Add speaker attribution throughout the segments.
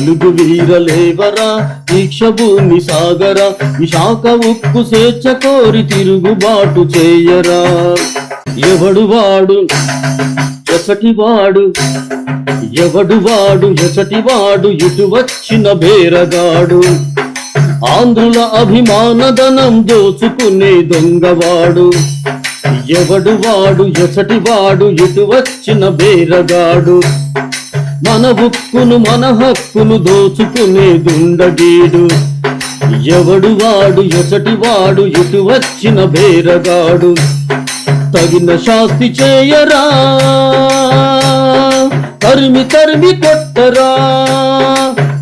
Speaker 1: తెలుగు వీరలేవరా? దీక్ష భూమి సాగరా విశాఖ ఉక్కు స్వేచ్ఛ కోరి తిరుగుబాటు చేయరా? ఎవడు వాడు? ఎసటి వాడు? ఎవడు వాడు? ఎసటి వాడు? ఇటు వచ్చిన బేరగాడు? ఆంధ్రుల అభిమానధనం దోచుకునే దొంగవాడు? ఎవడు వాడు? ఎసటి వాడు? ఇటు వచ్చిన బేరగాడు? మన ఉక్కును మన హక్కును దోచుకునేదుండగీడు. ఎవడు వాడు ఎసటి వాడు ఎటు వచ్చిన బేరగాడు. తగిన శాస్తి చేయరా తరిమి తరిమి కొట్టరా.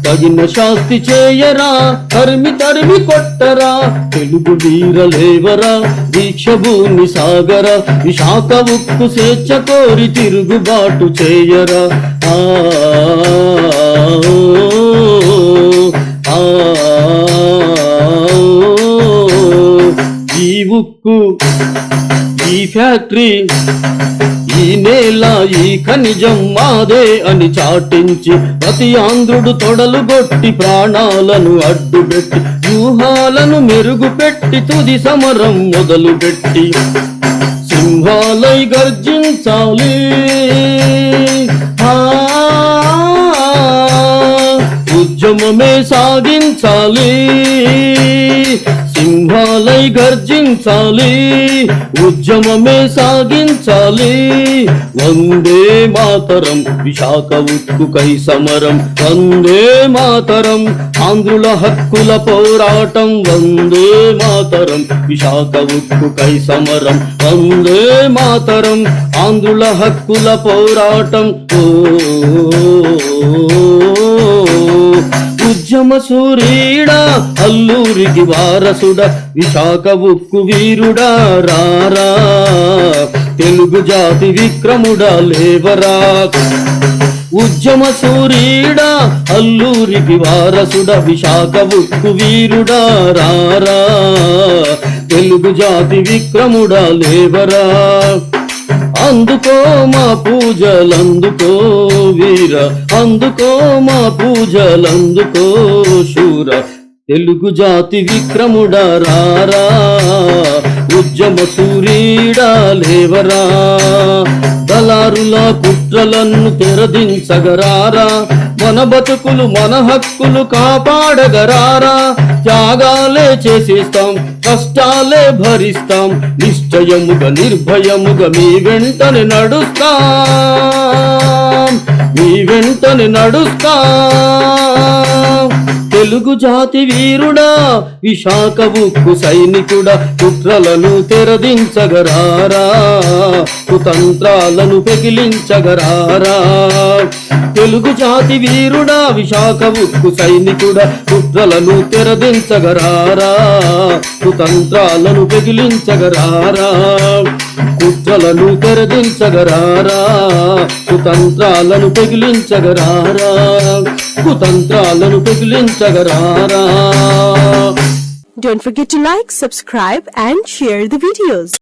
Speaker 1: తగిన శాస్తి చేయరా తరిమి తరిమి కొట్టరా తెలుగు వీరలేవరా దీక్ష భూమి సాగర విశాఖ ఉక్కు స్వేచ్ఛ కోరి తిరుగుబాటు చేయరా. ఆ, ఈ ఉక్కు ఈ ఫ్యాక్టరీ ఈ నేల ఈ ఖనిజం మాదే అని చాటించి ప్రతి ఆంధ్రుడు తొడలు గొట్టి ప్రాణాలను అడ్డుపెట్టి వ్యూహాలను మెరుగుపెట్టి తుది సమరం మొదలుపెట్టి సింహాలై గర్జించాలి. ఉద్యమమే సాగించాలి. గర్జించాలి ఉద్యమమే సాగించాలి. వందే మాతరం విశాఖ ఉక్కుకై సమరం. వందే మాతరం ఆంధ్రుల హక్కుల పోరాటం. వందే మాతరం విశాఖ ఉక్కుకై సమరం. వందే మాతరం ఆంధ్రుల హక్కుల పోరాటం. ఓ ఉద్యమ సూరీడా అల్లూరికి వారసుడ విశాఖ ఉక్కు వీరుడా రారా. తెలుగు జాతి విక్రముడా లేవరా. ఉద్యమ సూరీడా అల్లూరికి వారసుడ విశాఖ ఉక్కు వీరుడా రారా. తెలుగు జాతి విక్రముడా లేవరా. అందుకో మా పూజలందుకో వీర అందుకో మా పూజలందుకో శూర. తెలుగు జాతి విక్రముడా రారా ఉద్యమ సూరీడా లేవరా. దళారుల కుట్రలను తెరదించగరారా మన బతుకులు మన హక్కులు కాపాడగరారా? త్యాగాలే చేసేస్తాం కష్టాలే భరిస్తాం నిశ్చయముగా నిర్భయముగా మీ వెంటనే నడుస్తాం మీ వెంటనే నడుస్తాం. తెలుగు జాతి వీరుడా విశాఖ ఉక్కు సైనికుడా కుట్రలను తెరదించగరారా? కుతంత్రాలను పెకిలించగరారా? తెలుగు జాతి వీరుడా విశాఖ ఉక్కు సైనికుడా కుట్రలను తెరదించగరారా కుతంత్రాలను పెగిలించగరారా కుట్రలను తెరదించగరారా కుతంత్రాలను పెగిలించగరారా కుతంత్రాలను పెగిలించగరారా
Speaker 2: Don't forget to like, subscribe and share the videos.